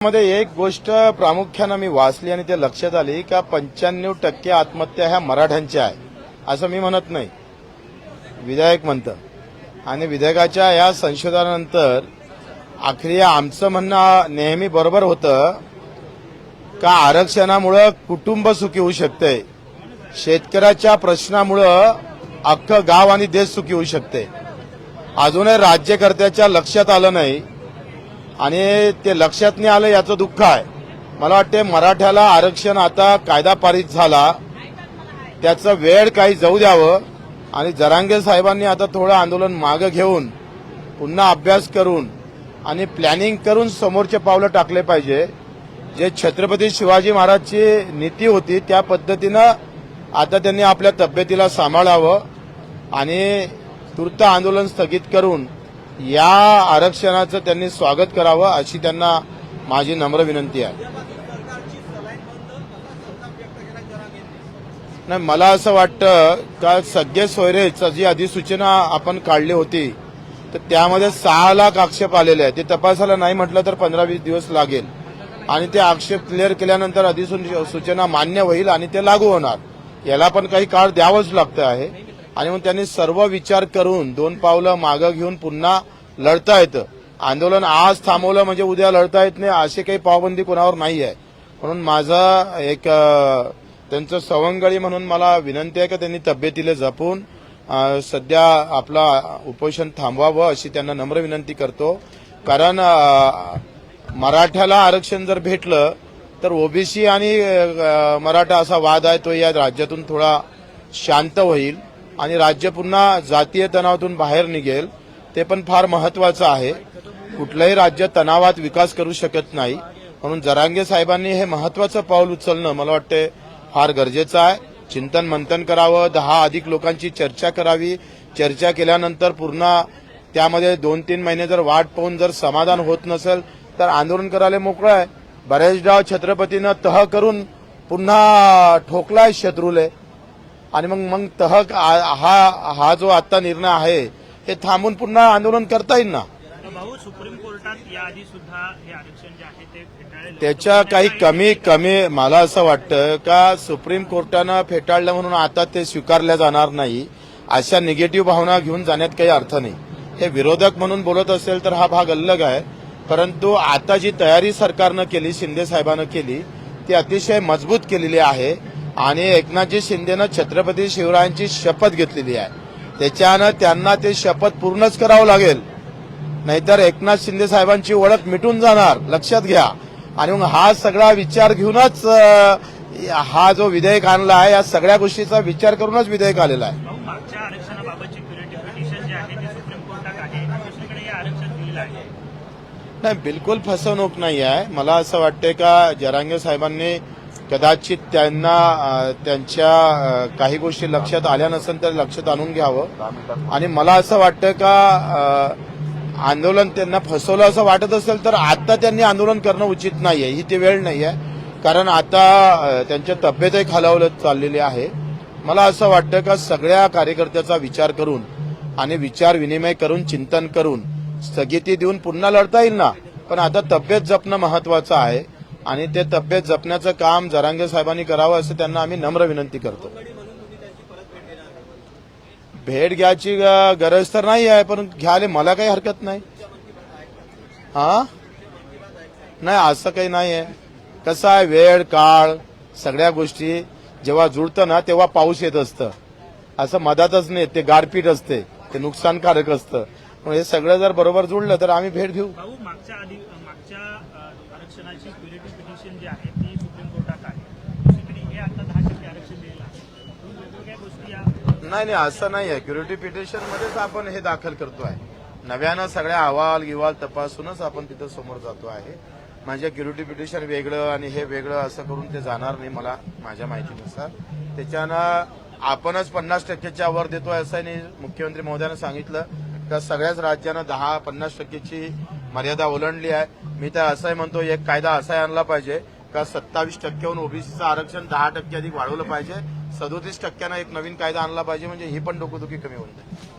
मध्ये एक गोष्ट प्रामुख्यानं मी वाचली आणि ते लक्षात आली का पंच्याण्णव टक्के आत्महत्या ह्या मराठ्यांच्या आहे. असं मी म्हणत नाही. विधायक म्हणतं. आणि विधेयकाच्या या संशोधनानंतर आखरी आमचं म्हणणं नेहमी बरोबर होतं का आरक्षणामुळं कुटुंब सुखी होऊ शकते शेतकऱ्याच्या प्रश्नामुळं अख्खं गाव आणि देश सुखी होऊ शकते अजूनही राज्यकर्त्याच्या लक्षात आलं नाही आणि ते लक्षात नाही आलं याचं दुःख आहे. मला वाटते मराठ्याला आरक्षण आता कायदा पारित झाला. त्याचं वेळ काही जाऊ द्यावं. आणि जरांगे साहेबांनी आता थोडं आंदोलन मागं घेऊन पुन्हा अभ्यास करून आणि प्लॅनिंग करून समोरचे पावलं टाकले पाहिजे. जे छत्रपती शिवाजी महाराजची नीती होती त्या पद्धतीनं आता त्यांनी आपल्या तब्येतीला सांभाळावं आणि तूर्त आंदोलन स्थगित करून या आरक्षणाचं त्यांनी स्वागत करावं अशी त्यांना माझी नम्र विनंती आहे. नाही मला असं वाटतं का सगळे सोयरेच जी अधिसूचना आपण काढली होती तर त्यामध्ये सहा लाख आक्षेप आलेले आहेत. ते तपासायला नाही म्हटलं तर पंधरा वीस दिवस लागेल. आणि ते आक्षेप क्लिअर केल्यानंतर अधिसूचना मान्य होईल आणि ते लागू होणार. याला पण काही काळ द्यावंच लागतं आहे. आणि मग त्यांनी सर्व विचार करून दोन पावलं मागं घेऊन पुन्हा लढता येतं आंदोलन आज थांबवलं म्हणजे उद्या लढता येत नाही अशी काही पावबंदी कोणावर नाही आहे म्हणून माझा एक त्यांचं सवंगळी म्हणून मला विनंती आहे की त्यांनी तब्येतीला जपून सध्या आपला उपोषण थांबवावं अशी त्यांना नम्र विनंती करतो. कारण मराठ्याला आरक्षण जर भेटलं तर ओबीसी आणि मराठा असा वाद आहे तो या राज्यातून थोडा शांत होईल. आणि राज्य पुन्हा जातीय तणावातून बाहेर निघेल ते पण फार महत्वाचं आहे. कुठलंही राज्य तणावात विकास करू शकत नाही. म्हणून जरांगे साहेबांनी हे महत्वाचं पाऊल उचलणं मला वाटते फार गरजेचं आहे. चिंतन मंथन करावं दहा अधिक लोकांची चर्चा करावी. चर्चा केल्यानंतर पूर्ण त्यामध्ये दोन तीन महिने जर वाट पाहून जर समाधान होत नसेल तर आंदोलन करायला मोकळं आहे. बऱ्याचदा छत्रपतीनं तह करून पुन्हा ठोकलाय शत्रूले. आणि मग मग तह आ- हा हा जो आता निर्णय आहे हे थांबून पुन्हा आंदोलन करता येईल ना? भाऊ सुप्रीम कोर्टात याआधी सुद्धा हे आरक्षण जे आहे ते त्याच्या काही कमी कमी मला असं वाटतं का सुप्रीम कोर्टानं फेटाळलं म्हणून आता ते स्वीकारल्या जाणार नाही अशा निगेटिव्ह भावना घेऊन जाण्यात काही अर्थ नाही. हे विरोधक म्हणून बोलत असेल तर हा भाग अलग आहे परंतु आता जी तयारी सरकारनं केली शिंदे साहेबांनं केली ती अतिशय मजबूत केलेली आहे. आणि एकनाथजी शिंदेनं छत्रपती शिवरायांची शपथ घेतलेली आहे. त्याच्यानं त्यांना ते शपथ पूर्णच करावं लागेल. नाहीतर एकनाथ शिंदे साहेबांची ओळख मिटून जाणार. लक्षात घ्या. आणि मग हा सगळा विचार घेऊनच हा जो विधेयक आणला आहे या सगळ्या गोष्टीचा विचार करूनच विधेयक आलेला आहे. नाही बिलकुल फसवणूक नाही आहे. मला असं वाटतंय का जरांगे साहेबांनी कदाचित त्यांना त्यांच्या काही गोष्टी लक्षात आल्या नसेल तर लक्षात आणून घ्यावं. आणि मला असं वाटतं का आंदोलन त्यांना फसवलं असं वाटत असेल तर आता त्यांनी आंदोलन करणं उचित नाहीये. ही ती वेळ नाहीये. कारण आता त्यांच्या तब्येतही खालावलं चाललेली आहे. मला असं वाटतं का सगळ्या कार्यकर्त्याचा विचार करून आणि विचार विनिमय करून चिंतन करून स्थगिती देऊन पुन्हा लढता येईल ना? पण आता तब्येत जपणं महत्वाचं आहे. आणि ते तब्येत जपण्याचं काम जरांगे साहेबांनी करावं असं त्यांना आम्ही नम्र विनंती करतो. भेट घ्यायची गरज तर नाही आहे पण घ्यायला मला काही हरकत नाही. हा? नाही असं काही नाही आहे. कसं आहे वेळ काळ सगळ्या गोष्टी जेव्हा जुळतं ना तेव्हा पाऊस येत असतं. असं मधातच नाही ते गारपीट असते ते नुकसानकारक असतं. हे सगळं जर बरोबर जुळलं तर आम्ही भेट घेऊ. मागच्या आरक्षणाची क्युरेटिव्ह पिटिशन जी आहे ती सुप्रीम कोर्टात आहे. दुसरीकडे हे आता दहा टक्के आरक्षण दिलेलं आहे वेगवेगळ्या गोष्टी या नाही नाही असं नाही आहे क्युरेटिव्ह पिटिशन मध्येच आपण हे दाखल करतो आहे नव्यानं सगळ्या अहवाल गिवाल तपासूनच आपण तिथं समोर जातो आहे. म्हणजे क्युरिटी पिटिशन वेगळं आणि हे वेगळं असं करून ते जाणार नाही मला माझ्या माहितीनुसार. त्याच्यानं आपणच पन्नास टक्क्याच्या वर देतोय असं मुख्यमंत्री महोदयानं सांगितलं. तर सगळ्याच राज्यानं दहा पन्नास टक्केची मर्यादा ओलांडली आहे. मी तर असंही म्हणतो एक कायदा असाही आणला पाहिजे का सत्तावीस टक्क्याहून ओबीसीचं आरक्षण दहा टक्के अधिक वाढवलं पाहिजे. सदोतीस टक्क्यानं एक नवीन कायदा आणला पाहिजे म्हणजे ही पण डोकोदुखी कमी होऊन जाईल.